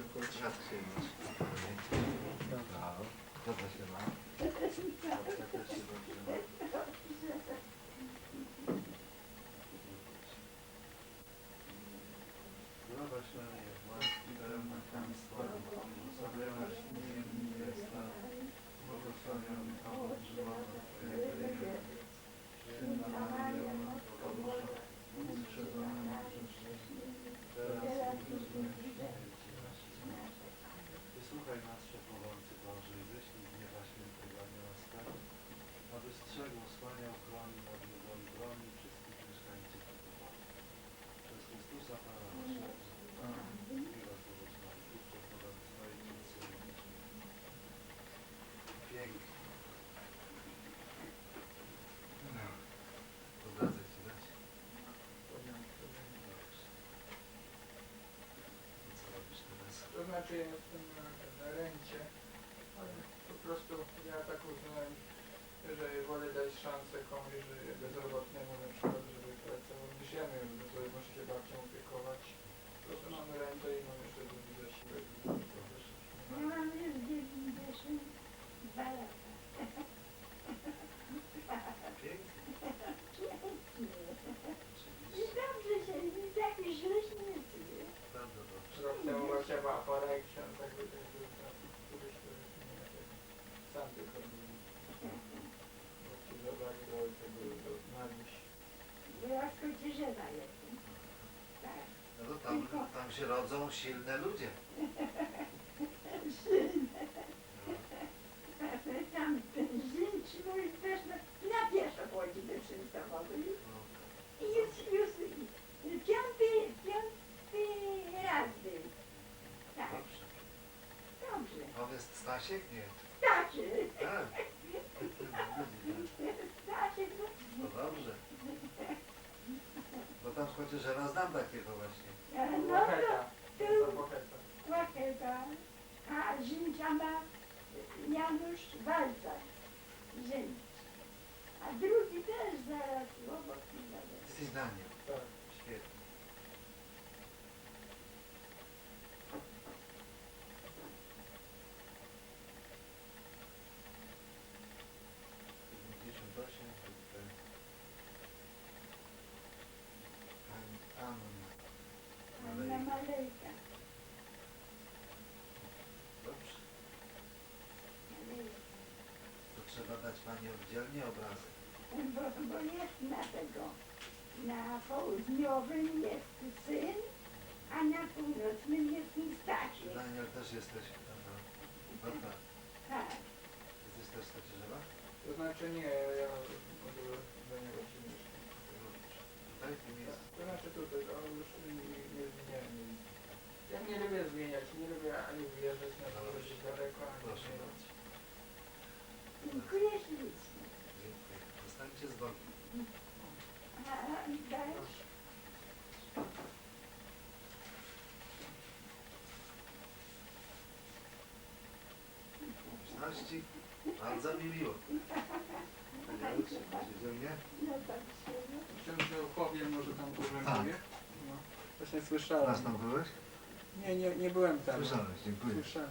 zwykły. Raz To znaczy tam któryś, który nie wiem, sam tylko był. Bo ci zabrali do tego, do Nadziś. Była Kocierzewa jestem. Tak. No to tam, tam się rodzą silne ludzie. Silne. No. Tam ten Żyd mój też na, na pieszo chodzi do Częstochowy. No. I już, już piąty, piąty raz był. Tak, Dobrze. dobrze. On jest Stasiek? Nie. Stasiek. Tak. Stasiek, No dobrze. Bo tam chociaż ja znam takiego właśnie. no to To. Łacheta, a Żynka ma Janusz Walczak. Żynk. A drugi też zaraz obok mnie. Jesteś. Tak. Trzeba dać Pani oddzielnie obrazek. Bo, bo jest na tego, na południowym jest syn, a na północnym jest mi Stasiek. Daniel też jesteś. Aha. No tak. Jesteś też z? To znaczy nie, Dziękuję ślicznie. Zostańcie z Bogiem. A dajesz? Pomyślności. Bardzo mi miło. Powiedziałeś, że mnie? No tak się. Myślałem, że o chłopie może tam Tak. mówię. No. Właśnie słyszałem. Raz tam byłeś? Nie, nie, nie byłem tam. Słyszałeś, dziękuję. Słyszałem.